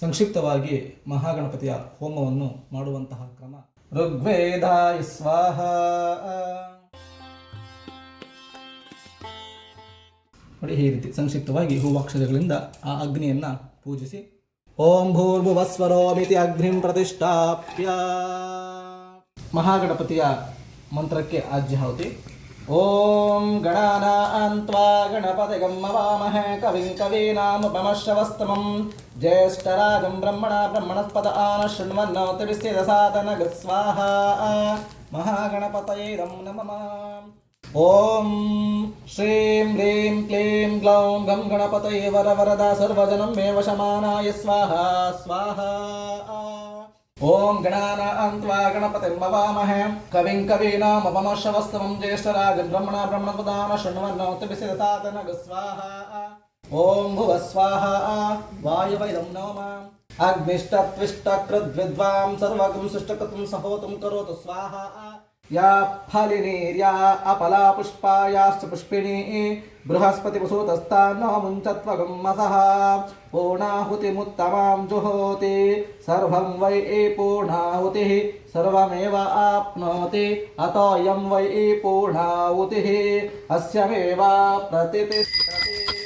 ಸಂಕ್ಷಿಪ್ತವಾಗಿ ಮಹಾಗಣಪತಿಯ ಹೋಮವನ್ನು ಮಾಡುವಂತಹ ಕ್ರಮ. ಋಗ್ವೇದಾಯ ಸ್ವಾಹ. ನೋಡಿ, ಈ ರೀತಿ ಸಂಕ್ಷಿಪ್ತವಾಗಿ ಹೂವಾಕ್ಷರಗಳಿಂದ ಆ ಅಗ್ನಿಯನ್ನ ಪೂಜಿಸಿ, ಓಂ ಭೂರ್ಭುವಸ್ವರೋಮಿತಿ ಅಗ್ನಿಂ ಪ್ರತಿಷ್ಠಾಪ್ಯ. ಮಹಾಗಣಪತಿಯ ಮಂತ್ರಕ್ಕೆ ಆಜ್ಯಾಹುತಿ ಓಂ ಗಣಾನಾನ್ತ್ವಾ पतयं मवामः कविं कवीनामुपमश्रवस्तमं ज्येष्ठराजं ब्रह्मणा ब्रह्मणस्पत आन शृण्वन्नो तिविस्यदसादनगः स्वाहा महागणपतये रं नमः ॐ श्रीं ह्रीं क्लीं ग्लौं गं गणपतये वरवरदा सर्वजनं मे वशमानाय स्वाहा स्वाहा ఓం గణానాం త్వా గణపతిం భవామహే కవిం కవీనామపమర్షవస్తవం జ్యేష్ఠరాజం బ్రహ్మణ బ్రహ్మపదాన శృణ్వన్నోత్తిసాదన స్వాహ ఓం భువ స్వాహ. వాయువైరం నోమ. అగ్నిష్టత్విష్టకృద్విద్వాం సర్వకం సృష్టకృతం సహోతం కరోతు స్వాహ. या फलिनीर्या अपला पुष्पायाश्च पुष्पिणी बृहस्पतिवसुतस्तान्नो मुञ्चत्वगं मसः। पूर्णाहुतिमुत्तमां जुहोति, सर्वं वै ए पूर्णाहुतिः, सर्वमेव आप्नोति, अतोऽयं वै ए पूर्णाहुतिः, अस्यमेव प्रतितिष्ठ